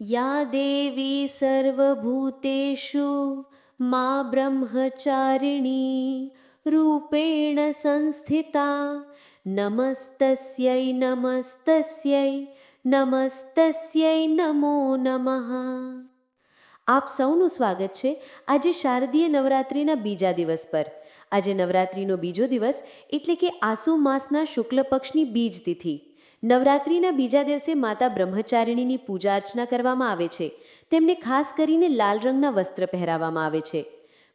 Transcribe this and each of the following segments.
या देवी सर्वभूतेषु मा ब्रह्मचारिणी रूपेण संस्थिता। नमस्तस्यै नमस्तस्यै નમસ્તસ્યય નમો નમઃ આપ સૌનું સ્વાગત છે આજે શારદીય નવરાત્રિના બીજા દિવસ પર. આજે નવરાત્રિનો બીજો દિવસ એટલે કે આસુ માસના શુક્લ પક્ષની બીજ તિથિ. નવરાત્રિના બીજા દિવસે માતા બ્રહ્મચારિણીની પૂજા અર્ચના કરવામાં આવે છે. તેમને ખાસ કરીને લાલ રંગના વસ્ત્ર પહેરાવવામાં આવે છે.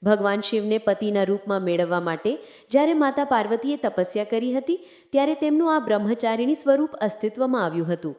ભગવાન શિવને પતિના રૂપમાં મેળવવા માટે જ્યારે માતા પાર્વતીએ તપસ્યા કરી હતી, ત્યારે તેમનું આ બ્રહ્મચારિણી સ્વરૂપ અસ્તિત્વમાં આવ્યું હતું.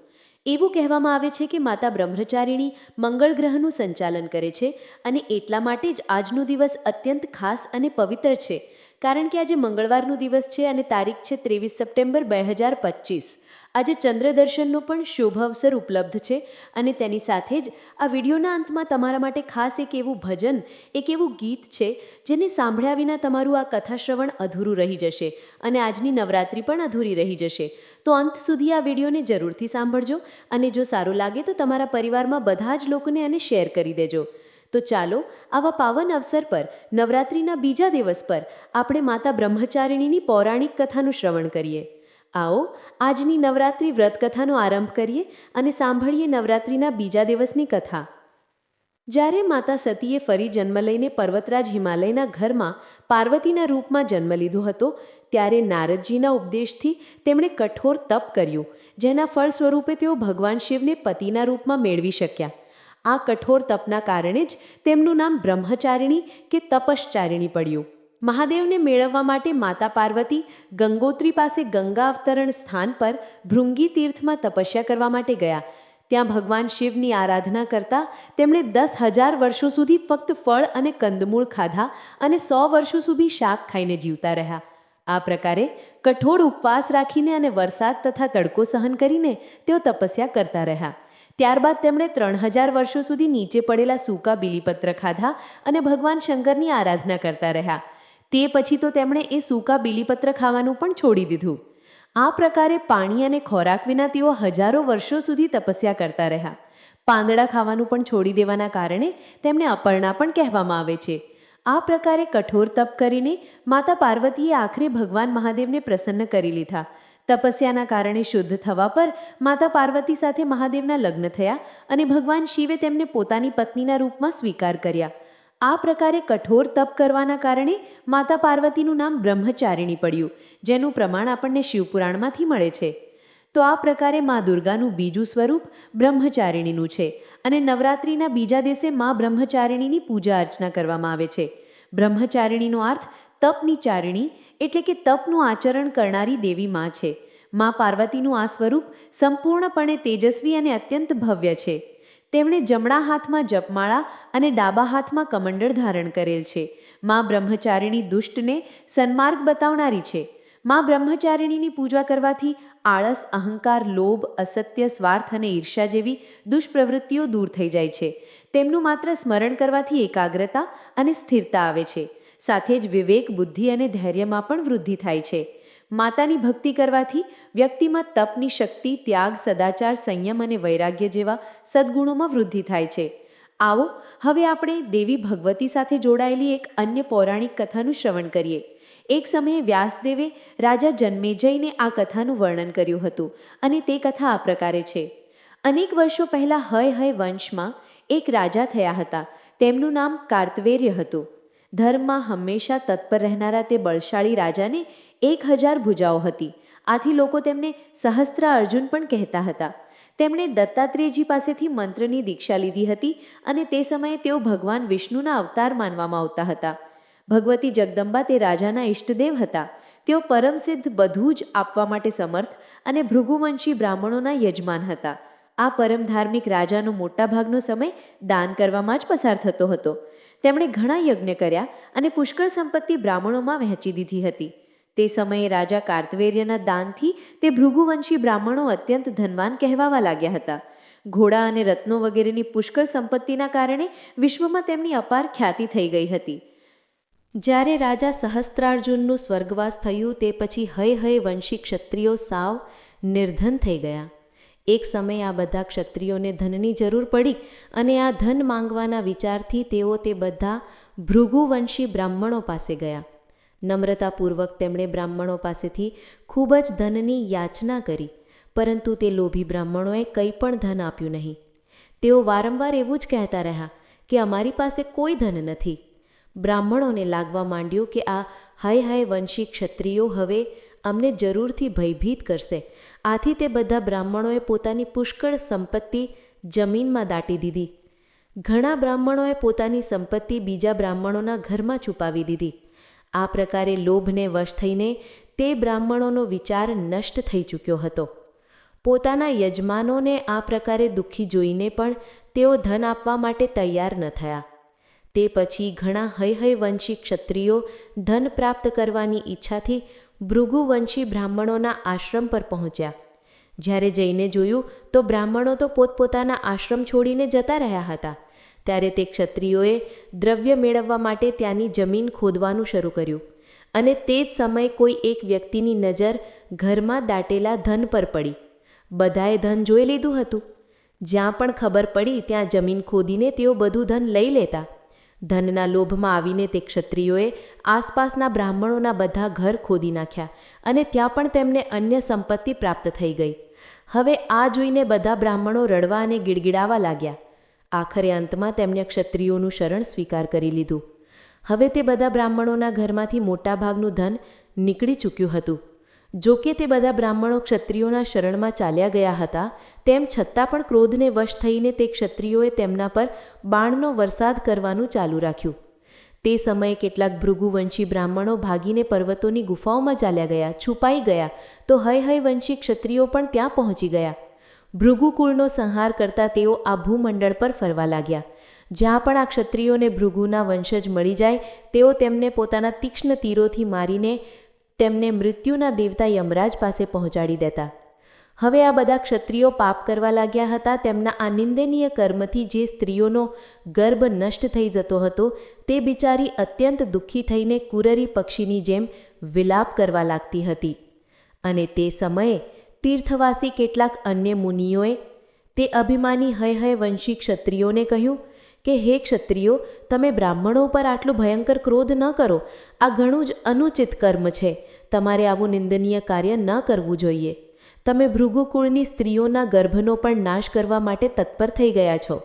એવું કહેવામાં આવે છે કે માતા બ્રહ્મચારિણી મંગળ ગ્રહનું સંચાલન કરે છે અને એટલા માટે જ આજનો દિવસ અત્યંત ખાસ અને પવિત્ર છે. કારણ કે આજે મંગળવારનો દિવસ છે અને તારીખ છે ત્રેવીસ સપ્ટેમ્બર બે હજાર પચીસ. આજે ચંદ્ર દર્શનનો પણ શુભ અવસર ઉપલબ્ધ છે અને તેની સાથે જ આ વિડીયોના અંતમાં તમારા માટે ખાસ એક એવું ભજન, એક એવું ગીત છે જેને સાંભળ્યા વિના તમારું આ કથા શ્રવણ અધૂરું રહી જશે અને આજની નવરાત્રિ પણ અધૂરી રહી જશે. તો અંત સુધી આ વિડીયોને જરૂરથી સાંભળજો અને જો સારું લાગે તો તમારા પરિવારમાં બધા જ લોકોને આને શેર કરી દેજો. તો ચાલો આવા પાવન અવસર પર, નવરાત્રિના બીજા દિવસ પર, આપણે માતા બ્રહ્મચારિણીની પૌરાણિક કથાનું શ્રવણ કરીએ. આવો, આજની નવરાત્રિ વ્રતકથાનો આરંભ કરીએ અને સાંભળીએ નવરાત્રિના બીજા દિવસની કથા. જ્યારે માતા સતીએ ફરી જન્મ લઈને પર્વતરાજ હિમાલયના ઘરમાં પાર્વતીના રૂપમાં જન્મ લીધો હતો, ત્યારે નારદજીના ઉપદેશથી તેમણે કઠોર તપ કર્યું, જેના ફળ સ્વરૂપે તેઓ ભગવાન શિવને પતિના રૂપમાં મેળવી શક્યા. આ કઠોર તપના કારણે જ તેમનું નામ બ્રહ્મચારિણી કે તપશ્ચારિણી પડ્યું. મહાદેવને મેળવવા માટે માતા પાર્વતી ગંગોત્રી પાસે ગંગા અવતરણ સ્થાન પર ભૃંગી તીર્થમાં તપસ્યા કરવા માટે ગયા. ત્યાં ભગવાન શિવની આરાધના કરતા તેમણે દસ હજાર વર્ષો સુધી ફક્ત ફળ અને કંદમૂળ ખાધા અને સો વર્ષો સુધી શાક ખાઈને જીવતા રહ્યા. આ પ્રકારે કઠોર ઉપવાસ રાખીને અને વરસાદ તથા તડકો સહન કરીને તેઓ તપસ્યા કરતા રહ્યા. ત્યારબાદ તેમણે ત્રણ હજાર વર્ષો સુધી નીચે પડેલા સૂકા બિલીપત્ર ખાધા અને ભગવાન શંકરની આરાધના કરતા રહ્યા. તે પછી તો તેમણે એ સૂકા બિલીપત્ર ખાવાનું પણ છોડી દીધું. આ પ્રકારે પાણી અને ખોરાક વિના તેઓ હજારો વર્ષો સુધી તપસ્યા કરતા રહ્યા. પાંદડા ખાવાનું પણ છોડી દેવાના કારણે તેમને અપર્ણા પણ કહેવામાં આવે છે. આ પ્રકારે કઠોર તપ કરીને માતા પાર્વતીએ આખરે ભગવાન મહાદેવને પ્રસન્ન કરી લીધા. તપસ્યાના કારણે શુદ્ધ થવા પર માતા પાર્વતી સાથે મહાદેવના લગ્ન થયા અને ભગવાન શિવે તેમને પોતાની પત્નીના રૂપમાં સ્વીકાર કર્યા. આ પ્રકારે કઠોર તપ કરવાના કારણે માતા પાર્વતીનું નામ બ્રહ્મચારિણી પડ્યું, જેનું પ્રમાણ આપણને શિવપુરાણમાંથી મળે છે. તો આ પ્રકારે મા દુર્ગાનું બીજું સ્વરૂપ બ્રહ્મચારિણીનું છે અને નવરાત્રિના બીજા દિવસે મા બ્રહ્મચારિણીની પૂજા અર્ચના કરવામાં આવે છે. બ્રહ્મચારિણીનો અર્થ તપની ચારિણી એટલે કે તપનું આચરણ કરનારી દેવી મા છે. મા પાર્વતીનું આ સ્વરૂપ સંપૂર્ણપણે તેજસ્વી અને અત્યંત ભવ્ય છે. તેમણે જમણા હાથમાં જપમાળા અને ડાબા હાથમાં કમંડળ ધારણ કરેલ છે. મા બ્રહ્મચારિણી દુષ્ટને સન્માર્ગ બતાવનારી છે. મા બ્રહ્મચારિણીની પૂજા કરવાથી આળસ, અહંકાર, લોભ, અસત્ય, સ્વાર્થ અને ઈર્ષા જેવી દુષ્પ્રવૃત્તિઓ દૂર થઈ જાય છે. તેમનું માત્ર સ્મરણ કરવાથી એકાગ્રતા અને સ્થિરતા આવે છે. સાથે જ વિવેક, બુદ્ધિ અને ધૈર્યમાં પણ વૃદ્ધિ થાય છે. માતાની ભક્તિ કરવાથી વ્યક્તિમાં તપની શક્તિ, ત્યાગ, સદાચાર, સંયમ અને વૈરાગ્ય જેવા સદગુણોમાં વૃદ્ધિ થાય છે. આવો, હવે આપણે દેવી ભગવતી સાથે જોડાયેલી એક અન્ય પૌરાણિક કથાનું શ્રવણ કરીએ. એક સમયે વ્યાસદેવે રાજા જન્મેજયને આ કથાનું વર્ણન કર્યું હતું અને તે કથા આ પ્રકારે છે. અનેક વર્ષો પહેલાં હય હય વંશમાં એક રાજા થયા હતા. તેમનું નામ કાર્તવેર્ય હતું. ધર્મમાં હંમેશા તત્પર રહેનારા તે બળશાળી રાજાને એક હજાર ભુજાઓ હતી. આથી લોકો તેમને સહસ્ત્ર અર્જુન પણ કહેતા હતા. તેમણે દત્તાત્રેયજી પાસેથી મંત્રની દીક્ષા લીધી હતી અને તે સમયે તેઓ ભગવાન વિષ્ણુના અવતાર માનવામાં આવતા હતા. ભગવતી જગદંબા તે રાજાના ઇષ્ટદેવ હતા. તેઓ પરમસિદ્ધ બધું જ આપવા માટે સમર્થ અને ભૃગુવંશી બ્રાહ્મણોના યજમાન હતા. આ પરમ ધાર્મિક રાજાનો મોટાભાગનો સમય દાન કરવામાં જ પસાર થતો હતો. તેમણે ઘણા યજ્ઞ કર્યા અને પુષ્કળ સંપત્તિ બ્રાહ્મણોમાં વહેંચી દીધી હતી. તે સમયે રાજા કાર્તવેર્યના દાનથી તે ભૃગુવંશી બ્રાહ્મણો અત્યંત ધનવાન કહેવાવા લાગ્યા હતા. ઘોડા અને રત્નો વગેરેની પુષ્કળ સંપત્તિના કારણે વિશ્વમાં તેમની અપાર ખ્યાતિ થઈ ગઈ હતી. જ્યારે રાજા સહસ્ત્રાર્જુનનું સ્વર્ગવાસ થયું તે પછી હય હય વંશી ક્ષત્રિયો સાવ નિર્ધન થઈ ગયા. એક સમયે આ બધા ક્ષત્રિયોને ધનની જરૂર પડી અને આ ધન માંગવાના વિચારથી તેઓ તે બધા ભૃગુવંશી બ્રાહ્મણો પાસે ગયા. નમ્રતાપૂર્વક તેમણે બ્રાહ્મણો પાસેથી ખૂબ જ ધનની યાચના કરી, પરંતુ તે લોભી બ્રાહ્મણોએ કંઈ પણ ધન આપ્યું નહીં. તેઓ વારંવાર એવું જ કહેતા રહ્યા કે અમારી પાસે કોઈ ધન નથી. બ્રાહ્મણોને લાગવા માંડ્યું કે આ હાય હાય વંશી ક્ષત્રિયો હવે અમને જરૂરથી ભયભીત કરશે આથી તે બધા બ્રાહ્મણોએ પોતાની પુષ્કળ સંપત્તિ જમીનમાં દાટી દીધી. ઘણા બ્રાહ્મણોએ પોતાની સંપત્તિ બીજા બ્રાહ્મણોના ઘરમાં છુપાવી દીધી. આ પ્રકારે લોભને વશ થઈને તે બ્રાહ્મણોનો વિચાર નષ્ટ થઈ ચૂક્યો હતો. પોતાના યજમાનોને આ પ્રકારે દુઃખી જોઈને પણ તેઓ ધન આપવા માટે તૈયાર ન થયા. તે પછી ઘણા હૈહય વંશી ક્ષત્રિયો ધન પ્રાપ્ત કરવાની ઈચ્છાથી ભૃગુવંશી બ્રાહ્મણોના આશ્રમ પર પહોંચ્યા. જ્યારે જઈને જોયું તો બ્રાહ્મણો તો પોતપોતાના આશ્રમ છોડીને જતા રહ્યા હતા. ત્યારે તે ક્ષત્રિયોએ દ્રવ્ય મેળવવા માટે ત્યાંની જમીન ખોદવાનું શરૂ કર્યું. અને તે જ સમયે કોઈ એક વ્યક્તિની નજર ઘરમાં દાટેલા ધન પર પડી. બધાએ ધન જોઈ લીધું હતું. જ્યાં પણ ખબર પડી ત્યાં જમીન ખોદીને તેઓ બધું ધન લઈ લેતા. ધનના લોભમાં આવીને તે ક્ષત્રિયોએ આસપાસના બ્રાહ્મણોના બધા ઘર ખોદી નાખ્યા અને ત્યાં પણ તેમને અન્ય સંપત્તિ પ્રાપ્ત થઈ ગઈ. હવે આ જોઈને બધા બ્રાહ્મણો રડવા અને ગીડગીડાવા લાગ્યા. આખરે અંતમાં તેમણે ક્ષત્રિયોનું શરણ સ્વીકાર કરી લીધું. હવે તે બધા બ્રાહ્મણોના ઘરમાંથી મોટાભાગનું ધન નીકળી ચૂક્યું હતું. જો કે તે બધા બ્રાહ્મણો ક્ષત્રિયોના શરણમાં ચાલ્યા ગયા હતા, તેમ છતાં પણ ક્રોધને વશ થઈને તે ક્ષત્રિયોએ તેમના પર બાણનો વરસાદ કરવાનું ચાલુ રાખ્યું. તે સમયે કેટલાક ભૃગુવંશી બ્રાહ્મણો ભાગીને પર્વતોની ગુફાઓમાં ચાલ્યા ગયા, છુપાઈ ગયા, તો હય હય વંશી ક્ષત્રિયો પણ ત્યાં પહોંચી ગયા. ભૃગુકુળનો સંહાર કરતા તેઓ આ ભૂમંડળ પર ફરવા લાગ્યા. જ્યાં પણ આ ક્ષત્રિયોને ભૃગુના વંશજ મળી જાય, તેઓ તેમને પોતાના તીક્ષ્ણ તીરોથી મારીને તેમને મૃત્યુના દેવતા યમરાજ પાસે પહોંચાડી દેતા. હવે આ બધા ક્ષત્રિયો પાપ કરવા લાગ્યા હતા. તેમના આ નિંદનીય કર્મથી જે સ્ત્રીઓનો ગર્ભ નષ્ટ થઈ જતો હતો, તે બિચારી અત્યંત દુઃખી થઈને કુરરી પક્ષીની જેમ વિલાપ કરવા લાગતી હતી. અને તે સમયે તીર્થવાસી કેટલાક અન્ય મુનિઓએ તે અભિમાની હય હય વંશી ક્ષત્રિયોને કહ્યું કે હે ક્ષત્રિયો, તમે બ્રાહ્મણો પર આટલું ભયંકર ક્રોધ ન કરો. આ ઘણું જ અનુચિત કર્મ છે. તમારે આવું નિંદનીય કાર્ય ન કરવું જોઈએ. તમે ભૃગુકુળની સ્ત્રીઓના ગર્ભનો પણ નાશ કરવા માટે તત્પર થઈ ગયા છો.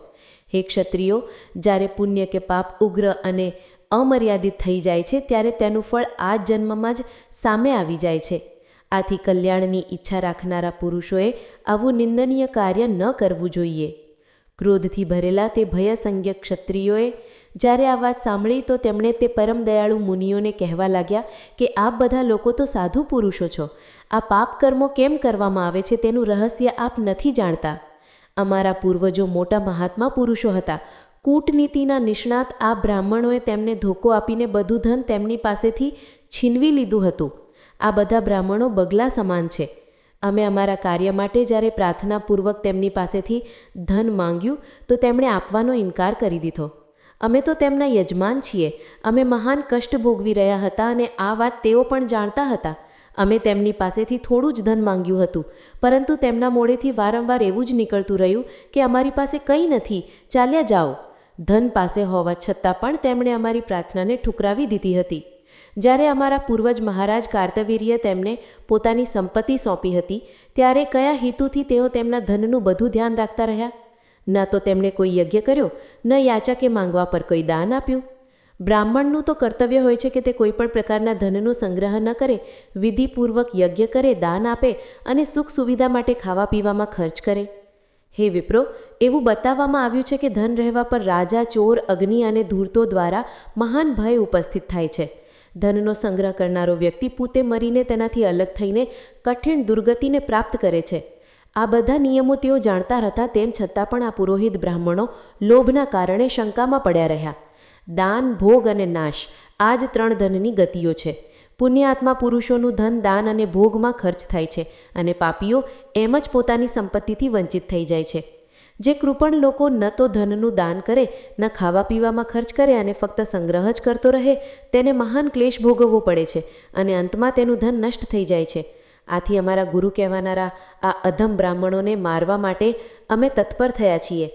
હે ક્ષત્રિયો, જ્યારે પુણ્ય કે પાપ ઉગ્ર અને અમર્યાદિત થઈ જાય છે, ત્યારે તેનું ફળ આ જન્મમાં જ સામે આવી જાય છે. આથી કલ્યાણની ઈચ્છા રાખનારા પુરુષોએ આવું નિંદનીય કાર્ય ન કરવું જોઈએ. ક્રોધથી ભરેલા તે ભયસંજ્ઞ ક્ષત્રિયોએ જ્યારે આ વાત સાંભળી તો તેમણે તે પરમ દયાળુ મુનિઓને કહેવા લાગ્યા કે આપ બધા લોકો તો સાધુ પુરુષો છો. આ પાપ કર્મો કેમ કરવામાં આવે છે તેનું રહસ્ય આપ નથી જાણતા. અમારા પૂર્વજો મોટા મહાત્મા પુરુષો હતા. કૂટનીતિના નિષ્ણાત આ બ્રાહ્મણોએ તેમને ધોકો આપીને બધું ધન તેમની પાસેથી છીનવી લીધું હતું. આ બધા બ્રાહ્મણો બગલા સમાન છે. અમે અમારા કાર્ય માટે જ્યારે પ્રાર્થનાપૂર્વક તેમની પાસેથી ધન માંગ્યું, તો તેમણે આપવાનો ઇનકાર કરી દીધો. અમે તો તેમના યજમાન છીએ. અમે મહાન કષ્ટ ભોગવી રહ્યા હતા અને આ વાત તેઓ પણ જાણતા હતા. અમે તેમની પાસેથી થોડું જ ધન માંગ્યું હતું, પરંતુ તેમના મોડેથી વારંવાર એવું જ નીકળતું રહ્યું કે અમારી પાસે કંઈ નથી. ચાલ્યા જાઓ. ધન પાસે હોવા છતાં પણ તેમણે અમારી પ્રાર્થનાને ઠુકરાવી દીધી હતી. જ્યારે અમારા પૂર્વજ મહારાજ કાર્તવીર્ય તેમને પોતાની સંપત્તિ સોંપી હતી, ત્યારે કયા હેતુથી તેઓ તેમના ધનનું બધું ધ્યાન રાખતા રહ્યા? ન તો તેમણે કોઈ યજ્ઞ કર્યો, ન યાચકે માંગવા પર કોઈ દાન આપ્યું. બ્રાહ્મણનું તો કર્તવ્ય હોય છે કે તે કોઈપણ પ્રકારના ધનનો સંગ્રહ ન કરે, વિધિપૂર્વક યજ્ઞ કરે, દાન આપે અને સુખ સુવિધા માટે ખાવા પીવામાં ખર્ચ કરે. હે વિપ્રો, એવું બતાવવામાં આવ્યું છે કે ધન રહેવા પર રાજા ચોર, અગ્નિ અને ધૂર્તો દ્વારા મહાન ભય ઉપસ્થિત થાય છે. ધનનો સંગ્રહ કરનારો વ્યક્તિ પૂતે મરીને તેનાથી અલગ થઈને કઠિન દુર્ગતિને પ્રાપ્ત કરે છે. આ બધા નિયમો તેઓ જાણતા હતા તેમ છતાં પણ આ પુરોહિત બ્રાહ્મણો લોભના કારણે શંકામાં પડ્યા રહ્યા. દાન, ભોગ અને નાશ આ જ ત્રણ ધનની ગતિઓ છે. પુણ્યાત્મા પુરુષોનું ધન, દાન અને ભોગમાં ખર્ચ થાય છે અને પાપીઓ એમ જ પોતાની સંપત્તિથી વંચિત થઈ જાય છે. જે કૃપણ લોકો ન તો ધનનું દાન કરે, ન ખાવા પીવામાં ખર્ચ કરે અને ફક્ત સંગ્રહ જ કરતો રહે, તેને મહાન ક્લેશ ભોગવવો પડે છે અને અંતમાં તેનું ધન નષ્ટ થઈ જાય છે. આથી અમારા ગુરુ કહેવાનારા આ અધમ બ્રાહ્મણોને મારવા માટે અમે તત્પર થયા છીએ.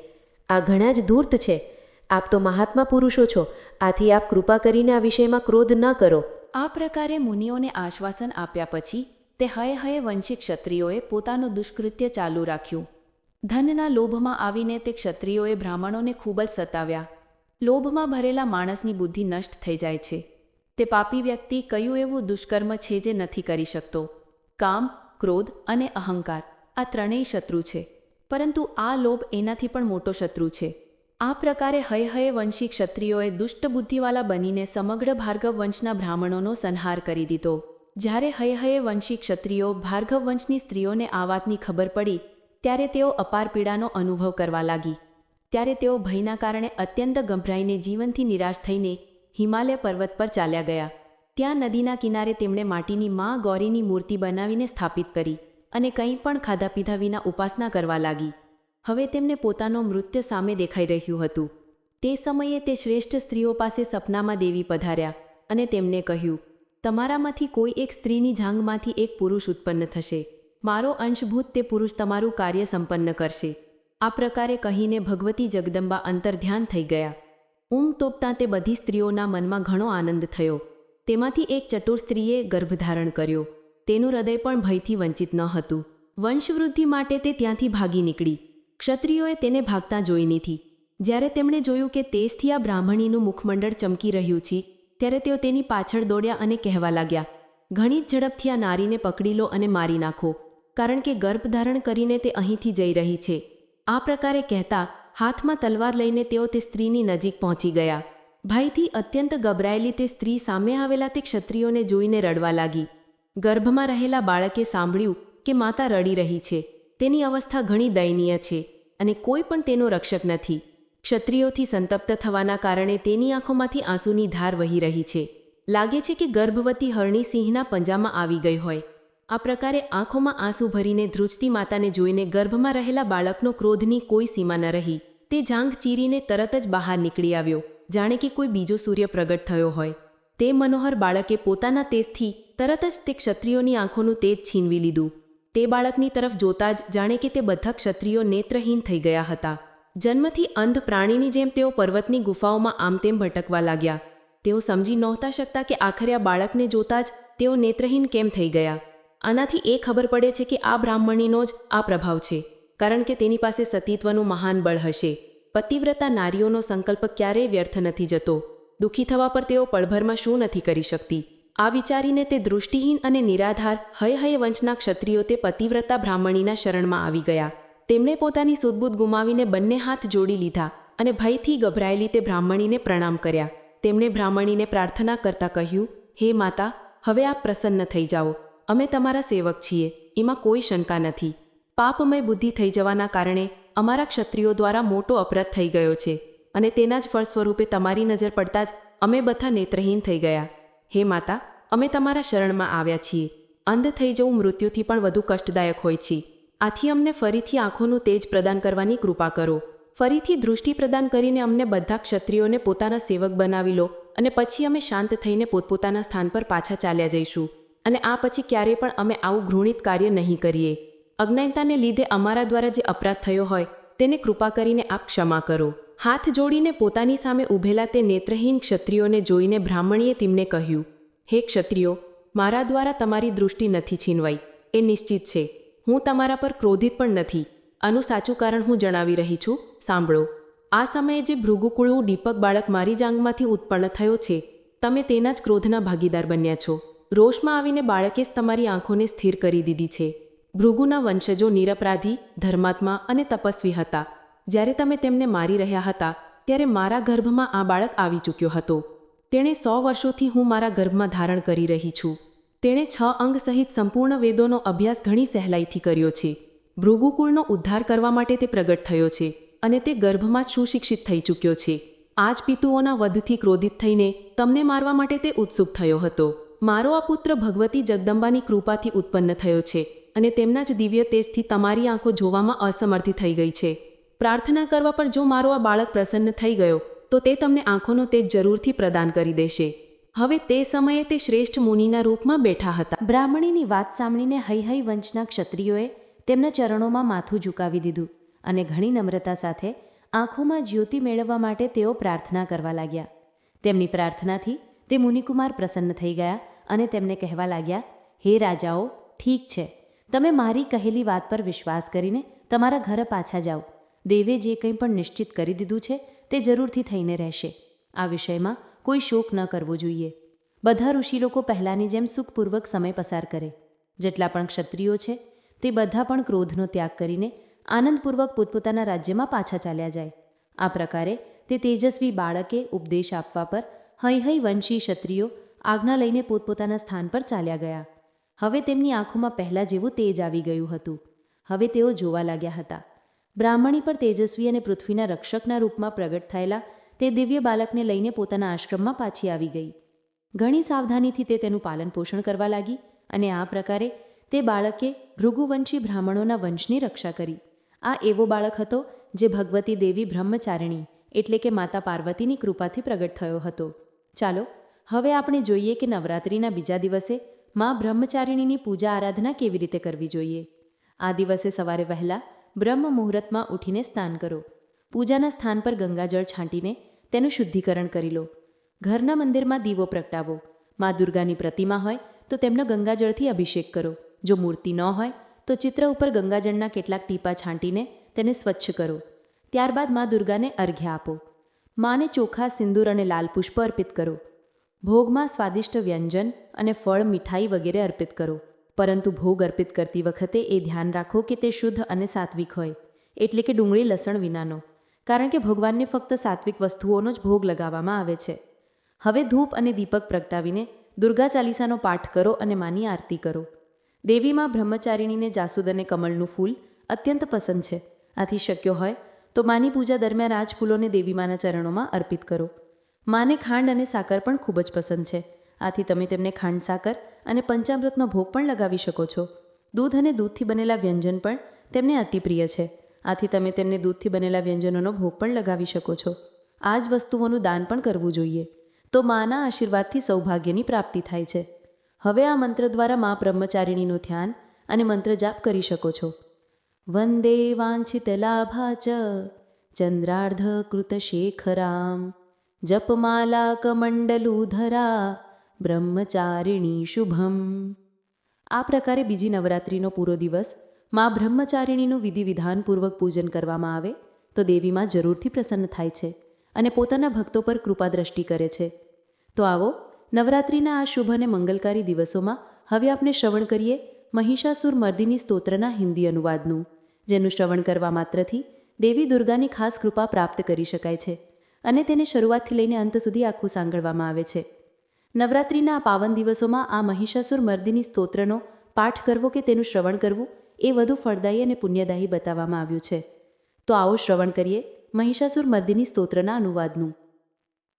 આ ઘણા જ ધૂર્ત છે. આપ તો મહાત્મા પુરુષો છો. આથી આપ કૃપા કરીને આ વિષયમાં ક્રોધ ન કરો. આ પ્રકારે મુનિઓને આશ્વાસન આપ્યા પછી તે હય હયે વંશી ક્ષત્રિયોએ પોતાનું દુષ્કૃત્ય ચાલુ રાખ્યું. ધનના લોભમાં આવીને તે ક્ષત્રિયોએ બ્રાહ્મણોને ખૂબ જ સતાવ્યા. લોભમાં ભરેલા માણસની બુદ્ધિ નષ્ટ થઈ જાય છે. તે પાપી વ્યક્તિ કયું એવું દુષ્કર્મ છે જે નથી કરી શકતો. કામ, ક્રોધ અને અહંકાર, આ ત્રણેય શત્રુ છે. પરંતુ આ લોભ એનાથી પણ મોટો શત્રુ છે. આ પ્રકારે હય હય વંશી ક્ષત્રિયોએ દુષ્ટ બુદ્ધિવાલા બનીને સમગ્ર ભાર્ગવ વંશના બ્રાહ્મણોનો સંહાર કરી દીધો. જ્યારે હય હય વંશી ક્ષત્રિયો ભાર્ગવ વંશની સ્ત્રીઓને આ વાતની ખબર પડી ત્યારે તેઓ અપાર પીડાનો અનુભવ કરવા લાગી. ત્યારે તેઓ ભયના કારણે અત્યંત ગભરાઈને જીવનથી નિરાશ થઈને હિમાલય પર્વત પર ચાલ્યા ગયા. ત્યાં નદીના કિનારે તેમણે માટીની મા ગૌરીની મૂર્તિ બનાવીને સ્થાપિત કરી અને કંઈ પણ ખાધા પીધા વિના ઉપાસના કરવા લાગી. હવે તેમને પોતાનો મૃત્યુ સામે દેખાઈ રહ્યું હતું. તે સમયે તે શ્રેષ્ઠ સ્ત્રીઓ પાસે સપનામાં દેવી પધાર્યા અને તેમને કહ્યું, તમારામાંથી કોઈ એક સ્ત્રીની જાંગમાંથી એક પુરુષ ઉત્પન્ન થશે. મારો અંશભૂત તે પુરુષ તમારું કાર્ય સંપન્ન કરશે. આ પ્રકારે કહીને ભગવતી જગદંબા અંતર્ધ્યાન થઈ ગયા. ઊંઘ તોપતાં તે બધી સ્ત્રીઓના મનમાં ઘણો આનંદ થયો. તેમાંથી એક ચતુર સ્ત્રીએ ગર્ભધારણ કર્યો. તેનું હૃદય પણ ભયથી વંચિત ન હતું. વંશવૃદ્ધિ માટે તે ત્યાંથી ભાગી નીકળી. ક્ષત્રિયોએ તેને ભાગતા જોઈ નીથી. જ્યારે તેમણે જોયું કે તેજથી આ બ્રાહ્મણીનું મુખમંડળ ચમકી રહ્યું છે, ત્યારે તેઓ તેની પાછળ દોડ્યા અને કહેવા લાગ્યા, ઘણી જ ઝડપથી આ નારીને પકડી લો અને મારી નાખો. કારણ કે ગર્ભધારણ કરીને તે અહીંથી જઈ રહી છે. આ પ્રકારે કહેતા હાથમાં તલવાર લઈને તેઓ તે સ્ત્રીની નજીક પહોંચી ગયા. ભયથી અત્યંત ગભરાયેલી તે સ્ત્રી સામે આવેલા તે ક્ષત્રિયોને જોઈને રડવા લાગી. ગર્ભમાં રહેલા બાળકે સાંભળ્યું કે માતા રડી રહી છે. તેની અવસ્થા ઘણી દયનીય છે અને કોઈ પણ તેનો રક્ષક નથી. ક્ષત્રિયોથી સંતપ્ત થવાના કારણે તેની આંખોમાંથી આંસુની ધાર વહી રહી છે. લાગે છે કે ગર્ભવતી હરણી સિંહના પંજામાં આવી ગઈ હોય. આ પ્રકારે આંખોમાં આંસુ ભરીને ધ્રુજતી માતાને જોઈને ગર્ભમાં રહેલા બાળકનો ક્રોધની કોઈ સીમા ન રહી. તે જાંઘ ચીરીને તરત જ બહાર નીકળી આવ્યો. જાણે કે કોઈ બીજો સૂર્ય પ્રગટ થયો હોય. તે મનોહર બાળકે પોતાના તેજથી તરત જ તે ક્ષત્રિયોની આંખોનું તેજ છીનવી લીધું. તે બાળકની તરફ જોતા જ જાણે કે તે બધા ક્ષત્રિયો નેત્રહીન થઈ ગયા હતા. જન્મથી અંધ પ્રાણીની જેમ તેઓ પર્વતની ગુફાઓમાં આમ તેમ ભટકવા લાગ્યા. તેઓ સમજી નહોતા શકતા કે આખરે આ બાળકને જોતા જ તેઓ નેત્રહીન કેમ થઈ ગયા. આનાથી એ ખબર પડે છે કે આ બ્રાહ્મણીનો જ આ પ્રભાવ છે, કારણ કે તેની પાસે સતીત્વનું મહાન બળ હશે. પતિવ્રતા નારીઓનો સંકલ્પ ક્યારેય વ્યર્થ નથી જતો. દુઃખી થવા પર તેઓ પળભરમાં શું નથી કરી શકતી? આ વિચારીને તે દૃષ્ટિહીન અને નિરાધાર, હય હય વંશના ક્ષત્રિયો તે પતિવ્રતા બ્રાહ્મણીના શરણમાં આવી ગયા. તેમણે પોતાની સુદબુદ ગુમાવીને બંને હાથ જોડી લીધા અને ભયથી ગભરાયેલી તે બ્રાહ્મણીને પ્રણામ કર્યા. તેમણે બ્રાહ્મણીને પ્રાર્થના કરતા કહ્યું, હે માતા, હવે આપ પ્રસન્ન થઈ જાઓ. અમે તમારા સેવક છીએ, એમાં કોઈ શંકા નથી. પાપમય બુદ્ધિ થઈ જવાના કારણે અમારા ક્ષત્રિયો દ્વારા મોટો અપરાધ થઈ ગયો છે અને તેના જ ફળ સ્વરૂપે તમારી નજર પડતા જ અમે બધા નેત્રહીન થઈ ગયા. હે માતા, અમે તમારા શરણમાં આવ્યા છીએ. અંધ થઈ જવું મૃત્યુથી પણ વધુ કષ્ટદાયક હોય છે. આથી અમને ફરીથી આંખોનું તેજ પ્રદાન કરવાની કૃપા કરો. ફરીથી દૃષ્ટિ પ્રદાન કરીને અમને બધા ક્ષત્રિયોને પોતાના સેવક બનાવી લો અને પછી અમે શાંત થઈને પોતપોતાના સ્થાન પર પાછા ચાલ્યા જઈશું. અને આ પછી ક્યારેય પણ અમે આવું ઘૃણિત કાર્ય નહીં કરીએ. અજ્ઞાનતાને લીધે અમારા દ્વારા જે અપરાધ થયો હોય, તેને કૃપા કરીને આપ ક્ષમા કરો. હાથ જોડીને પોતાની સામે ઊભેલા તે નેત્રહીન ક્ષત્રિયોને જોઈને બ્રાહ્મણીએ તેમને કહ્યું, હે ક્ષત્રિયો, મારા દ્વારા તમારી દૃષ્ટિ નથી છીનવાઈ. એ નિશ્ચિત છે. હું તમારા પર ક્રોધિત પણ નથી. આનું સાચું કારણ હું જણાવી રહી છું. સાંભળો. આ સમયે જે ભૃગુકુળવું દીપક બાળક મારી જાંગમાંથી ઉત્પન્ન થયો છે, તમે તેના જ ક્રોધના ભાગીદાર બન્યા છો. રોષમાં આવીને બાળકે જ તમારી આંખોને સ્થિર કરી દીધી છે. ભૃગુના વંશજો નિરપરાધી, ધર્માત્મા અને તપસ્વી હતા. જ્યારે તમે તેમને મારી રહ્યા હતા, ત્યારે મારા ગર્ભમાં આ બાળક આવી ચૂક્યો હતો. તેણે સો વર્ષોથી હું મારા ગર્ભમાં ધારણ કરી રહી છું. તેણે છ અંગ સહિત સંપૂર્ણ વેદોનો અભ્યાસ ઘણી સહેલાઈથી કર્યો છે. ભૃગુકુળનો ઉદ્ધાર કરવા માટે તે પ્રગટ થયો છે અને તે ગર્ભમાં સુશિક્ષિત થઈ ચૂક્યો છે. આ જ પિતુઓના વધથી ક્રોધિત થઈને તમને મારવા માટે તે ઉત્સુક થયો હતો. મારો આ પુત્ર ભગવતી જગદંબાની કૃપાથી ઉત્પન્ન થયો છે અને તેમના જ દિવ્ય તેજથી તમારી આંખો જોવામાં અસમર્થી થઈ ગઈ છે. પ્રાર્થના કરવા પર જો મારો આ બાળક પ્રસન્ન થઈ ગયો, તો તે તમને આંખોનો તેજ જરૂરથી પ્રદાન કરી દેશે. હવે તે સમયે તે શ્રેષ્ઠ મુનિના રૂપમાં બેઠા હતા. બ્રાહ્મણીની વાત સાંભળીને હૈ હૈ વંશના ક્ષત્રિયોએ તેમના ચરણોમાં માથું ઝુકાવી દીધું અને ઘણી નમ્રતા સાથે આંખોમાં જ્યોતિ મેળવવા માટે તેઓ પ્રાર્થના કરવા લાગ્યા. તેમની પ્રાર્થનાથી તે મુનિકુમાર પ્રસન્ન થઈ ગયા અને તેમને કહેવા લાગ્યા, હે રાજાઓ, ઠીક છે. તમે મારી કહેલી વાત પર વિશ્વાસ કરીને તમારા ઘરે પાછા જાઓ. દેવે જે કંઈ પણ નિશ્ચિત કરી દીધું છે તે જરૂરથી થઈને રહેશે. આ વિષયમાં કોઈ શોક ન કરવો જોઈએ. બધા ઋષિ લોકો પહેલાંની જેમ સુખપૂર્વક સમય પસાર કરે. જેટલા પણ ક્ષત્રિયો છે, તે બધા પણ ક્રોધનો ત્યાગ કરીને આનંદપૂર્વક પોતપોતાના રાજ્યમાં પાછા ચાલ્યા જાય. આ પ્રકારે તે તેજસ્વી બાળકે ઉપદેશ આપવા પર હૈ હૈ વંશી ક્ષત્રિયો, આજ્ઞા લઈને પોતપોતાના સ્થાન પર ચાલ્યા ગયા. હવે તેમની આંખોમાં પહેલાં જેવું તેજ આવી ગયું હતું. હવે તેઓ જોવા લાગ્યા હતા. બ્રાહ્મણી પર તેજસ્વી અને પૃથ્વીના રક્ષકના રૂપમાં પ્રગટ થયેલા તે દિવ્ય બાલકને લઈને પોતાના આશ્રમમાં પાછી આવી ગઈ. ઘણી સાવધાનીથી તે તેનું પાલન પોષણ કરવા લાગી અને આ પ્રકારે તે બાળકે ભૃગુવંશી બ્રાહ્મણોના વંશની રક્ષા કરી. આ એવો બાળક હતો જે ભગવતી દેવી બ્રહ્મચારિણી, એટલે કે માતા પાર્વતીની કૃપાથી પ્રગટ થયો હતો. ચાલો, હવે આપણે જોઈએ કે નવરાત્રિના બીજા દિવસે મા બ્રહ્મચારિણીની પૂજા આરાધના કેવી રીતે કરવી જોઈએ. આ દિવસે સવારે વહેલા બ્રહ્મ મુહૂર્તમાં ઉઠીને સ્નાન કરો. પૂજાના સ્થાન પર ગંગાજળ છાંટીને તેનું શુદ્ધિકરણ કરી લો. ઘરના મંદિરમાં દીવો પ્રગટાવો. મા દુર્ગાની પ્રતિમા હોય તો તેમનો ગંગાજળથી અભિષેક કરો. જો મૂર્તિ ન હોય તો ચિત્ર ઉપર ગંગાજળના કેટલાક ટીપા છાંટીને તેને સ્વચ્છ કરો. ત્યારબાદ મા દુર્ગાને અર્ઘ્ય આપો. માને ચોખા, સિંદૂર અને લાલ પુષ્પ અર્પિત કરો. ભોગમાં સ્વાદિષ્ટ વ્યંજન અને ફળ, મીઠાઈ વગેરે અર્પિત કરો. પરંતુ ભોગ અર્પિત કરતી વખતે એ ધ્યાન રાખો કે તે શુદ્ધ અને સાત્વિક હોય. એટલે કે ડુંગળી, લસણ વિનાનો. કારણ કે ભગવાનને ફક્ત સાત્વિક વસ્તુઓનો જ ભોગ લગાવવામાં આવે છે. હવે ધૂપ અને દીપક પ્રગટાવીને દુર્ગા ચાલીસાનો પાઠ કરો અને માની આરતી કરો. દેવીમાં બ્રહ્મચારિણીને જાસૂદ અને કમળનું ફૂલ અત્યંત પસંદ છે. આથી શક્ય હોય તો માની પૂજા દરમિયાન આ જ ફૂલોને દેવીમાના ચરણોમાં અર્પિત કરો. માને ખાંડ અને સાકર પણ ખૂબ જ પસંદ છે. આથી તમે તેમને ખાંડ સાકર અને પંચામૃતનો ભોગ પણ લગાવી શકો છો. દૂધ અને દૂધથી બનેલા વ્યંજન પણ તેમને અતિપ્રિય છે. આથી તમે તેમને દૂધથી બનેલા વ્યંજનોનો ભોગ પણ લગાવી શકો છો. આ જ વસ્તુઓનું દાન પણ કરવું જોઈએ. તો માના આશીર્વાદથી સૌભાગ્યની પ્રાપ્તિ થાય છે. હવે આ મંત્ર દ્વારા મા બ્રહ્મચારિણીનું ધ્યાન અને મંત્ર જાપ કરી શકો છો. વંદે વાંછિત લાભા ચ ચંદ્રાર્ધ શેખરામ જપમાલા કમંડલુધરા બ્રહ્મચારિણી શુભમ આ પ્રકારે બીજી નવરાત્રિનો પૂરો દિવસ મા બ્રહ્મચારિણીનું વિધિ વિધાનપૂર્વક પૂજન કરવામાં આવે તો દેવીમાં જરૂરથી પ્રસન્ન થાય છે અને પોતાના ભક્તો પર કૃપા દ્રષ્ટિ કરે છે. તો આવો, નવરાત્રિના આ શુભ અને મંગલકારી દિવસોમાં હવે આપણે શ્રવણ કરીએ મહિષાસુર મર્દિની સ્તોત્રના હિન્દી અનુવાદનું. જેનું શ્રવણ કરવા માત્રથી દેવી દુર્ગાની ખાસ કૃપા પ્રાપ્ત કરી શકાય છે અને તેને શરૂઆતથી લઈને અંત સુધી આખું સાંગળવામાં આવે છે. નવરાત્રિના આ પાવન દિવસોમાં આ મહિષાસુર મર્દિની સ્તોત્રનો પાઠ કરવો કે તેનું શ્રવણ કરવું એ વધુ ફળદાયી અને પુણ્યદાયી બતાવવામાં આવ્યું છે. તો આવો શ્રવણ કરીએ મહિષાસુર મર્દિની સ્તોત્રના અનુવાદનું.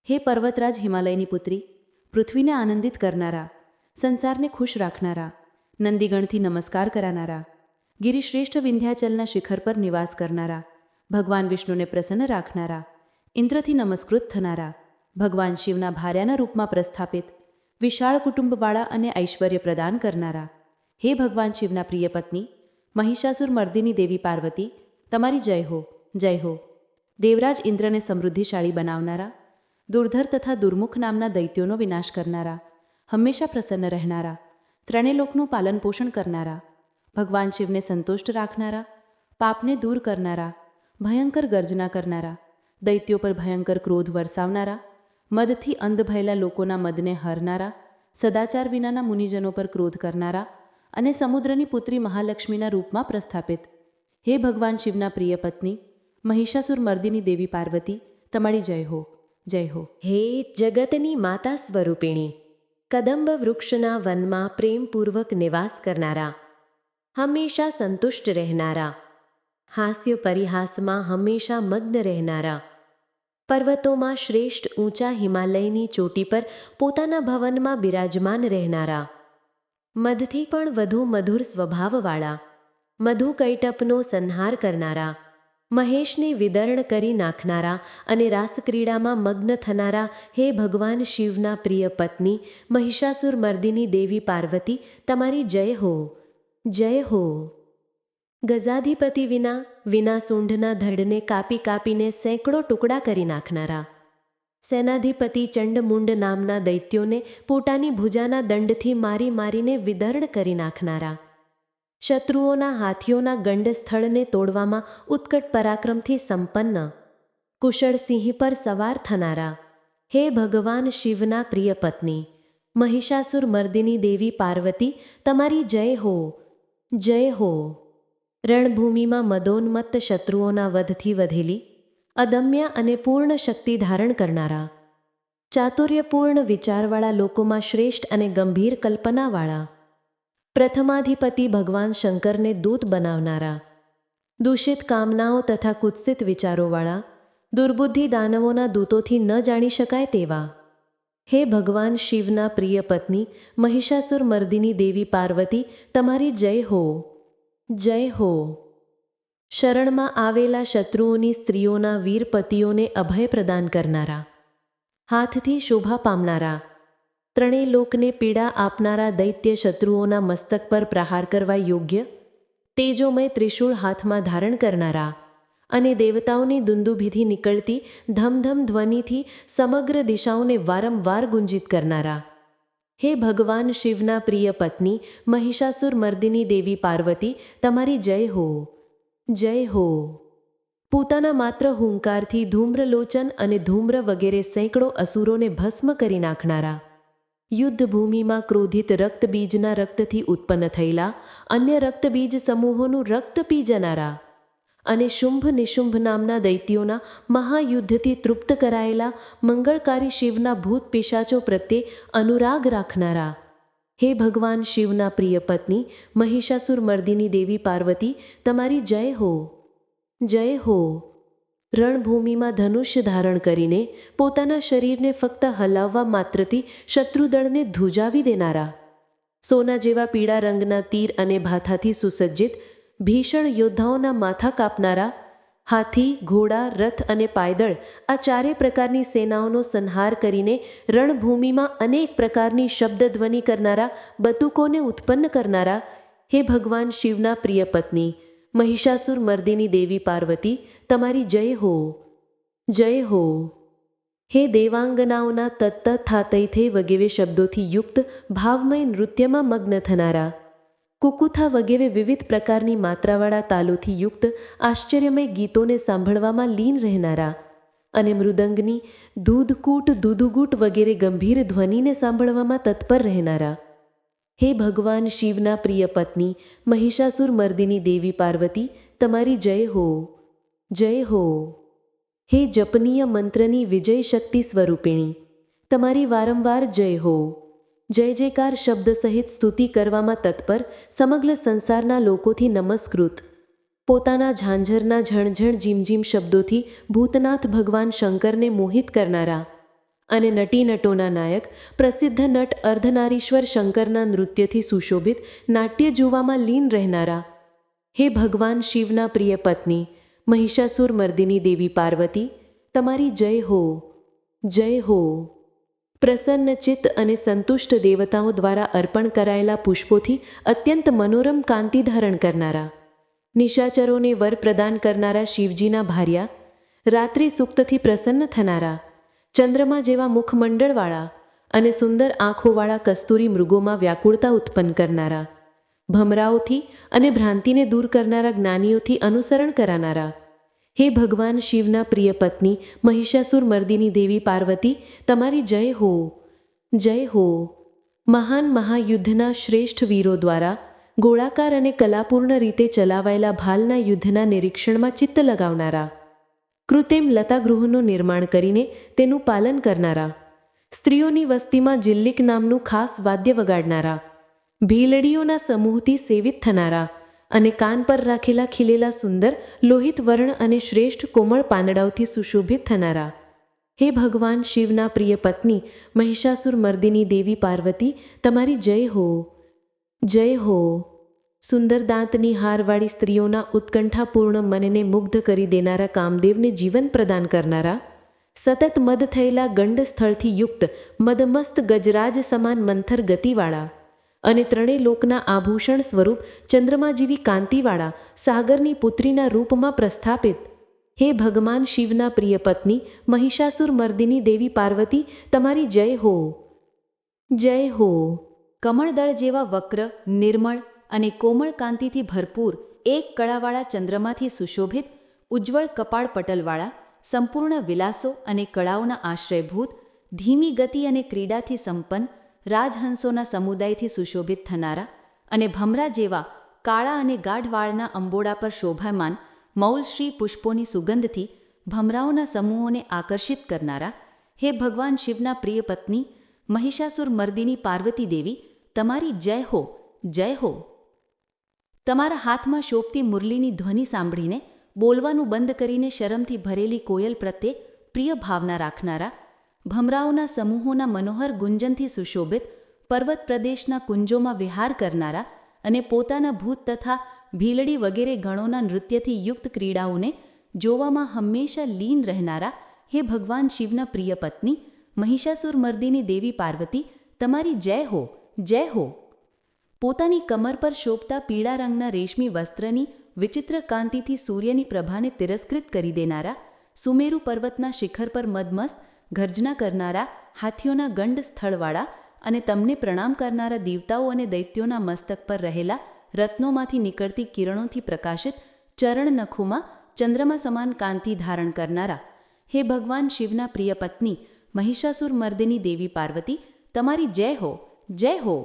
હે પર્વતરાજ હિમાલયની પુત્રી, પૃથ્વીને આનંદિત કરનારા, સંસારને ખુશ રાખનારા, નંદીગણથી નમસ્કાર કરાનારા ગિરિશ્રેષ્ઠ વિંધ્યાચલના શિખર પર નિવાસ કરનારા, ભગવાન વિષ્ણુને પ્રસન્ન રાખનારા, ઇન્દ્રથી નમસ્કૃત થનારા, ભગવાન શિવના ભાર્યાના રૂપમાં પ્રસ્થાપિત, વિશાળ કુટુંબવાળા અને ઐશ્વર્ય પ્રદાન કરનારા. હે ભગવાન શિવના પ્રિય પત્ની, મહિષાસુર મર્દિની દેવી પાર્વતી, તમારી જય હો જય હો. દેવરાજ ઇન્દ્રને સમૃદ્ધિશાળી બનાવનારા, દુર્ધર તથા દુર્મુખ નામના દૈત્યોનો વિનાશ કરનારા, હંમેશા પ્રસન્ન રહેનારા, ત્રણેય લોકનું પાલન પોષણ કરનારા ભગવાન શિવને સંતુષ્ટ રાખનારા, પાપને દૂર કરનારા, ભયંકર ગર્જના કરનારા, દૈત્યો પર ભયંકર ક્રોધ વરસાવનારા, મદથી અંધ ભયેલા લોકોના મદને હરનારા, સદાચાર વિનાના મુનિજનો પર ક્રોધ કરનારા અને સમુદ્રની પુત્રી મહાલક્ષ્મીના રૂપમાં પ્રસ્થાપિત. હે ભગવાન શિવના પ્રિય પત્ની, મહિષાસુર મર્દિની દેવી પાર્વતી, તમારી જય હો જય હો. હે જગતની માતા સ્વરૂપિણી કદંબ વૃક્ષના વનમાં પ્રેમપૂર્વક નિવાસ કરનારા હંમેશા સંતુષ્ટ રહેનારા. હાસ્ય પરિહાસમાં હંમેશા મગ્ન રહેનારા. પર્વતોમાં શ્રેષ્ઠ ઊંચા હિમાલયની ચોટી પર પોતાના ભવનમાં બિરાજમાન રહેનારા. મધથી પણ વધુ મધુર સ્વભાવવાળા. મધુ કૈટપનો સંહાર કરનારા. મહેશને વિદર્ણ કરી નાખનારા અને રાસક્રીડામાં મગ્ન થનારા હે ભગવાન શિવના પ્રિય પત્ની મહિષાસુર મર્દિની દેવી પાર્વતી, તમારી જય હો. જય હો. ગજાધિપતિ વિના વિના સૂંઢના ધડને કાપી કાપીને સેંકડો ટુકડા કરી નાખનારા. સેનાધિપતિ ચંડમુંડ નામના દૈત્યોને પોતાની ભુજાના દંડથી મારી મારીને વિદર્ણ કરી નાખનારા. શત્રુઓના હાથીઓના ગંડ સ્થળને તોડવામાં ઉત્કટ પરાક્રમથી સંપન્ન. કુશળ સિંહ પર સવાર થનારા. હે ભગવાન શિવના પ્રિય પત્ની, મહિષાસુર મર્દિની દેવી પાર્વતી, તમારી જય હો. જય હો. રણભૂમિમાં મદોન્મત્ત શત્રુઓના વધથી વધેલી, અદમ્ય અને પૂર્ણ શક્તિ ધારણ કરનારા, ચાતુર્યપૂર્ણ વિચારવાળા લોકોમાં શ્રેષ્ઠ અને ગંભીર કલ્પનાવાળા, પ્રથમાધિપતિ ભગવાન શંકરને દૂત બનાવનારા, દૂષિત કામનાઓ તથા કુત્સિત વિચારોવાળા, દુર્બુદ્ધિ દાનવોના દૂતોથી ન જાણી શકાય તેવા. હે ભગવાન શિવના પ્રિય પત્ની, મહિષાસુર મર્દિની દેવી પાર્વતી, તમારી જય હો. જય હો. શરણમાં આવેલા શત્રુઓની સ્ત્રીઓના વીરપતિઓને અભય પ્રદાન કરનારા. હાથથી શોભા પામનારા. ત્રણેય લોકને પીડા આપનારા દૈત્ય શત્રુઓના મસ્તક પર પ્રહાર કરવા યોગ્ય? તેજોમય ત્રિશૂળ હાથમાં ધારણ કરનારા. અને દેવતાઓની દુંદુભીથી નીકળતી ધમધમ ધ્વનિથી સમગ્ર દિશાઓને વારંવાર ગુંજિત કરનારા. હે ભગવાન શિવના પ્રિય પત્ની, મહિષાસુર મર્દિની દેવી પાર્વતી, તમારી જય હો. જય હો. પોતાના માત્ર હુંકારથી ધૂમ્રલોચન અને ધૂમ્ર વગેરે સેંકડો અસુરોને ભસ્મ કરી નાખનારા. યુદ્ધભૂમિમાં ક્રોધિત રક્તબીજના રક્તથી ઉત્પન્ન થયેલા અન્ય રક્તબીજ સમૂહોનું રક્ત પી જનારા અને શુંભ નિશુંભ નામના દૈત્યોના મહાયુદ્ધથી તૃપ્ત કરાયેલા મંગળકારી શિવના ભૂત પિશાચો પ્રત્યે અનુરાગ રાખનારા. હે ભગવાન શિવના પ્રિય પત્ની, મહિષાસુર મર્દિની દેવી પાર્વતી, તમારી જય હો. જય હો. રણભૂમિમાં ધનુષ્ય ધારણ કરીને પોતાના શરીરને ફક્ત હલાવવા માત્રથી શત્રુદળને ધ્રુજાવી દેનારા. સોના જેવા પીળા રંગના તીર અને ભાથાથી સુસજ્જિત ભીષણ યોદ્ધાઓના માથા કાપનારા, હાથી, ઘોડા, રથ અને પાયદળ આ ચારે પ્રકારની સેનાઓનો સંહાર કરીને રણભૂમિમાં અનેક પ્રકારની શબ્દધ્વનિ કરનારા, બતુકોને ઉત્પન્ન કરનારા, હે ભગવાન શિવના પ્રિય પત્ની, મહિષાસુર મર્દિની દેવી પાર્વતી, તમારી જય હો જય હો. હે દેવાંગનાઓના તત્ત થાતૈથે વગેરે શબ્દોથી યુક્ત, ભાવમય નૃત્યમાં મગ્ન થનારા કુકુથા વગેરે વિવિધ પ્રકારની માત્રાવાળા તાલોથી યુક્ત, આશ્ચર્યમય ગીતોને સાંભળવામાં લીન રહેનારા અને મૃદંગની દૂધકૂટ, દૂધુગૂટ વગેરે ગંભીર ધ્વનિને સાંભળવામાં તત્પર રહેનારા. હે ભગવાન શિવના પ્રિય પત્ની, મહિષાસુર મર્દિની દેવી પાર્વતી, તમારી જય હો જય હો. હે જપનીય મંત્રની વિજય શક્તિ સ્વરૂપિણી, તમારી વારંવાર જય હો. જય જયકાર શબ્દ સહિત સ્તુતિ કરવામાં તત્પર સમગ્ર સંસારના લોકોથી નમસ્કૃત. પોતાના ઝાંઝરના ઝણઝણ ઝીમઝીમ શબ્દોથી ભૂતનાથ ભગવાન શંકરને મોહિત કરનારા અને નટીનટોના નાયક, પ્રસિદ્ધ નટ અર્ધનારીશ્વર શંકરના નૃત્યથી સુશોભિત નાટ્ય જોવામાં લીન રહેનારા. હે ભગવાન શિવના પ્રિય પત્ની, મહિષાસુર મર્દિની દેવી પાર્વતી, તમારી જય હો જય હો. પ્રસન્ન ચિત્ત અને સંતુષ્ટ દેવતાઓ દ્વારા અર્પણ કરાયેલા પુષ્પોથી અત્યંત મનોરમ કાંતિ ધારણ કરનારા. નિશાચરોને વર પ્રદાન કરનારા શિવજીના ભાર્યા, રાત્રિ સુક્તથી પ્રસન્ન થનારા, ચંદ્રમા જેવા મુખમંડળવાળા અને સુંદર આંખોવાળા કસ્તુરી મૃગોમાં વ્યાકુળતા ઉત્પન્ન કરનારા, ભમરાઓથી અને ભ્રાંતિને દૂર કરનારા જ્ઞાનીઓથી અનુસરણ કરાનારા. હે ભગવાન શિવના પ્રિય પત્ની, મહિષાસુર મર્દિની દેવી પાર્વતી, તમારી જય હો. જય હો. મહાન મહાયુદ્ધના શ્રેષ્ઠ વીરો દ્વારા ગોળાકાર અને કલાપૂર્ણ રીતે ચલાવાયેલા ભાલના યુદ્ધના નિરીક્ષણમાં ચિત્ત લગાવનારા, કૃત્રિમ લતાગૃહનું નિર્માણ કરીને તેનું પાલન કરનારા, સ્ત્રીઓની વસ્તીમાં જિલ્લિક નામનું ખાસ વાદ્ય વગાડનારા, ભીલડીઓના સમૂહથી સેવિત થનારા અને કાન પર રાખેલા ખીલેલા સુંદર, લોહિત વર્ણ અને શ્રેષ્ઠ કોમળ પાંદડાઓથી સુશોભિત થનારા. હે ભગવાન શિવના પ્રિય પત્ની, મહિષાસુર મર્દિની દેવી પાર્વતી, તમારી જય હો. જય હો. સુંદર દાંતની હારવાળી સ્ત્રીઓના ઉત્કંઠાપૂર્ણ મનને મુગ્ધ કરી દેનારા કામદેવને જીવન પ્રદાન કરનારા. સતત મદ થયેલા ગંડ સ્થળથી યુક્ત, મદમસ્ત ગજરાજ સમાન મંથર ગતિવાળા. અને ત્રણેય લોકના આભૂષણ સ્વરૂપ ચંદ્રમા જેવી કાંતિવાળા સાગરની પુત્રીના રૂપમાં પ્રસ્થાપિત. હે ભગવાન શિવના પ્રિય પત્ની, મહિષાસુર મર્દિની દેવી પાર્વતી, તમારી જય હો. જય હો. કમળદળ જેવા વક્ર, નિર્મળ અને કોમળ કાંતિથી ભરપૂર એક કળાવાળા ચંદ્રમાંથી સુશોભિત, ઉજ્જવળ કપાળ પટલવાળા, સંપૂર્ણ વિલાસો અને કળાઓના આશ્રયભૂત, ધીમી ગતિ અને ક્રીડાથી સંપન્ન રાજહંસોના સમુદાયથી સુશોભિત થનારા અને ભમરા જેવા કાળા અને ગાઢવાળના અંબોડા પર શોભાયમાન મૌલશ્રી પુષ્પોની સુગંધથી ભમરાઓના સમૂહોને આકર્ષિત કરનારા, હે ભગવાન શિવના પ્રિય પત્ની, મહિષાસુર મર્દિની પાર્વતી દેવી, તમારી જય હો જય હો. તમારા હાથમાં શોભતી મુરલીની ધ્વનિ સાંભળીને બોલવાનું બંધ કરીને શરમથી ભરેલી કોયલ પ્રત્યે પ્રિય ભાવના રાખનારા ભમરાઓના સમૂહોના મનોહર ગુંજનથી સુશોભિત, પર્વત પ્રદેશના કુંજોમાં વિહાર કરનારા અને પોતાના ભૂત તથા ભીલડી વગેરે ગણોના નૃત્યથી યુક્ત ક્રીડાઓને જોવામાં હંમેશા લીન રહેનારા હે ભગવાન શિવના પ્રિય પત્ની, મહિષાસુર મર્દિની દેવી પાર્વતી, તમારી જય હો જય હો. પોતાની કમર પર શોભતા પીળા રંગના રેશમી વસ્ત્રની વિચિત્ર કાંતિથી સૂર્યની પ્રભાને તિરસ્કૃત કરી દેનારા સુમેરુ પર્વતના શિખર પર મદમસ્ત ગર્જના કરનારા, હાથીઓના ગંડ સ્થળવાળા અને તમને પ્રણામ કરનારા દેવતાઓ અને દૈત્યોના મસ્તક પર રહેલા રત્નોમાંથી નીકળતી કિરણોથી પ્રકાશિત ચરણ નખોમાં ચંદ્રમા સમાન કાંતિ ધારણ કરનારા. હે ભગવાન શિવના પ્રિય પત્ની, મહિષાસુર મર્દિની દેવી પાર્વતી, તમારી જય હો જય હો.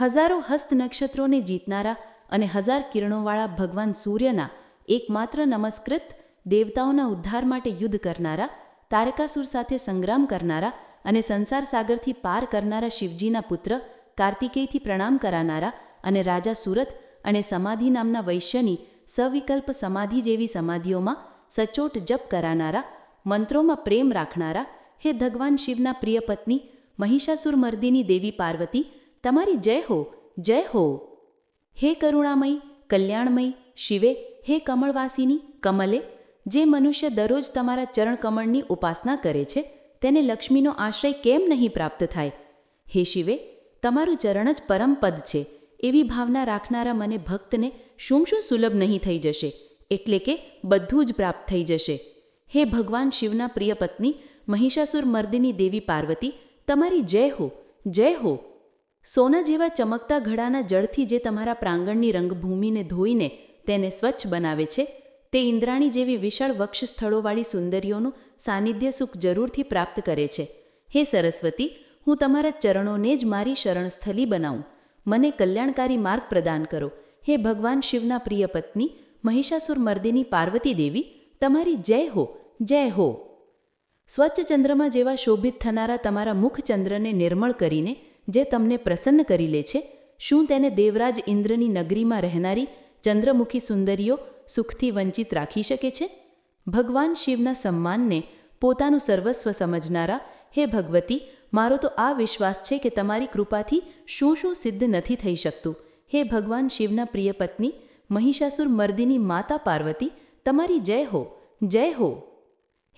હજારો હસ્ત નક્ષત્રોને જીતનારા અને હજાર કિરણોવાળા ભગવાન સૂર્યના એકમાત્ર નમસ્કૃત દેવતાઓના ઉદ્ધાર માટે યુદ્ધ કરનારા તારકાસુર સાથે સંગ્રામ કરનારા અને સંસાર સાગરથી પાર કરનારા શિવજીના પુત્ર કાર્તિકેયથી પ્રણામ કરાનારા અને રાજા સુરત અને સમાધિ નામના વૈશ્યની સવિકલ્પ સમાધિ જેવી સમાધિઓમાં સચોટ જપ કરાનારા, મંત્રોમાં પ્રેમ રાખનારા, હે ભગવાન શિવના પ્રિય પત્ની, મહિષાસુર મર્દિની દેવી પાર્વતી, તમારી જય હો જય હો. હે કરુણામય, કલ્યાણમય, શિવે, હે કમળવાસીની, કમલે જે મનુષ્ય દરરોજ તમારા ચરણકમળની ઉપાસના કરે છે, તેને લક્ષ્મીનો આશ્રય કેમ નહીં પ્રાપ્ત થાય? હે શિવે, તમારું ચરણ જ પરમ પદ છે. એવી ભાવના રાખનારા મને ભક્તને શું શું સુલભ નહીં થઈ જશે? એટલે કે બધું જ પ્રાપ્ત થઈ જશે. હે ભગવાન શિવના પ્રિય પત્ની, મહિષાસુર મર્દિની દેવી પાર્વતી, તમારી જય હો જય હો. સોના જેવા ચમકતા ઘડાના જળથી જે તમારા પ્રાંગણની રંગભૂમિને ધોઈને તેને સ્વચ્છ બનાવે છે તે ઇન્દ્રાણી જેવી વિશાળ વક્ષ સ્થળોવાળી સુંદરીઓનું સાનિધ્ય સુખ જરૂરથી પ્રાપ્ત કરે છે. હે સરસ્વતી, હું તમારા ચરણોને જ મારી શરણસ્થલી બનાવું. મને કલ્યાણકારી માર્ગ પ્રદાન કરો. હે ભગવાન શિવના પ્રિય પત્ની, મહિષાસુર મર્દિની પાર્વતી દેવી, તમારી જય હો જય હો. સ્વચ્છ ચંદ્રમાં જેવા શોભિત થનારા તમારા મુખચંદ્રને નિર્મળ કરીને જે તમને પ્રસન્ન કરી લે છે, શું તેને દેવરાજ ઇન્દ્રની નગરીમાં રહેનારી ચંદ્રમુખી સુંદરીઓ સુખથી વંચિત રાખી શકે છે? ભગવાન શિવના સન્માનને પોતાનું સર્વસ્વ સમજનારા, હે ભગવતી, મારો તો આ વિશ્વાસ છે કે તમારી કૃપાથી શું શું સિદ્ધ નથી થઈ શકતું. હે ભગવાન શિવના પ્રિય પત્ની, મહિષાસુર મર્દિની માતા પાર્વતી, તમારી જય હો જય હો.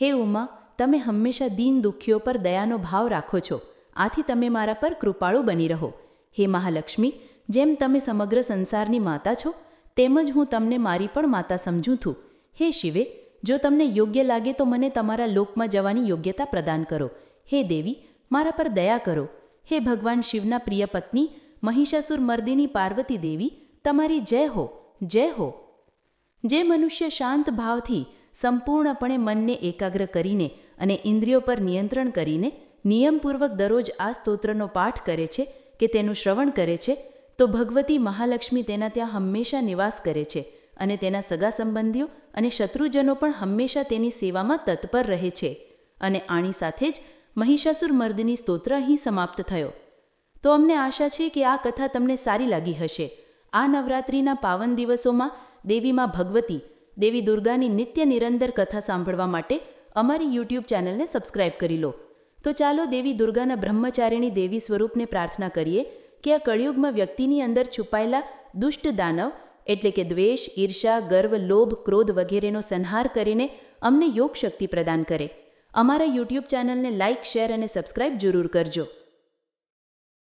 હે ઉમા, તમે હંમેશા દીન દુઃખીઓ પર દયાનો ભાવ રાખો છો. આથી તમે મારા પર કૃપાળુ બની રહો. હે મહાલક્ષ્મી, જેમ તમે સમગ્ર સંસારની માતા છો તેમ જ હું તમને મારી પણ માતા સમજું છું. હે શિવે, જો તમને યોગ્ય લાગે તો મને તમારા લોકમાં જવાની યોગ્યતા પ્રદાન કરો. હે દેવી, મારા પર દયા કરો. હે ભગવાન શિવના પ્રિય પત્ની, મહિષાસુર મર્દિની પાર્વતી દેવી, તમારી જય હો જય હો. જે મનુષ્ય શાંત ભાવથી સંપૂર્ણપણે મનને એકાગ્ર કરીને અને ઇન્દ્રિયો પર નિયંત્રણ કરીને નિયમપૂર્વક દરરોજ આ સ્તોત્રનો પાઠ કરે છે કે તેનું શ્રવણ કરે છે તો ભગવતી મહાલક્ષ્મી તેના ત્યાં હંમેશા નિવાસ કરે છે અને તેના સગા સંબંધીઓ અને શત્રુજનો પણ હંમેશા તેની સેવામાં તત્પર રહે છે. અને આની સાથે જ મહિષાસુર મર્દની સ્તોત્ર અહીં સમાપ્ત થયો. તો અમને આશા છે કે આ કથા તમને સારી લાગી હશે. આ નવરાત્રિના પાવન દિવસોમાં દેવીમાં ભગવતી, દેવી દુર્ગાની નિત્ય નિરંતર કથા સાંભળવા માટે અમારી યુટ્યુબ ચેનલને સબસ્ક્રાઇબ કરી લો. તો ચાલો દેવી દુર્ગાના બ્રહ્મચારિણી દેવી સ્વરૂપને પ્રાર્થના કરીએ. કે આ કળિયુગમાં વ્યક્તિની અંદર છુપાયેલા દુષ્ટ દાનવ, એટલે કે દ્વેષ ઈર્ષા ગર્વ, લોભ, ક્રોધ વગેરેનો સંહાર કરીને અમને યોગ શક્તિ પ્રદાન કરે. અમારા યુટ્યુબ ચેનલને લાઇક શેર અને સબસ્ક્રાઇબ જરૂર કરજો.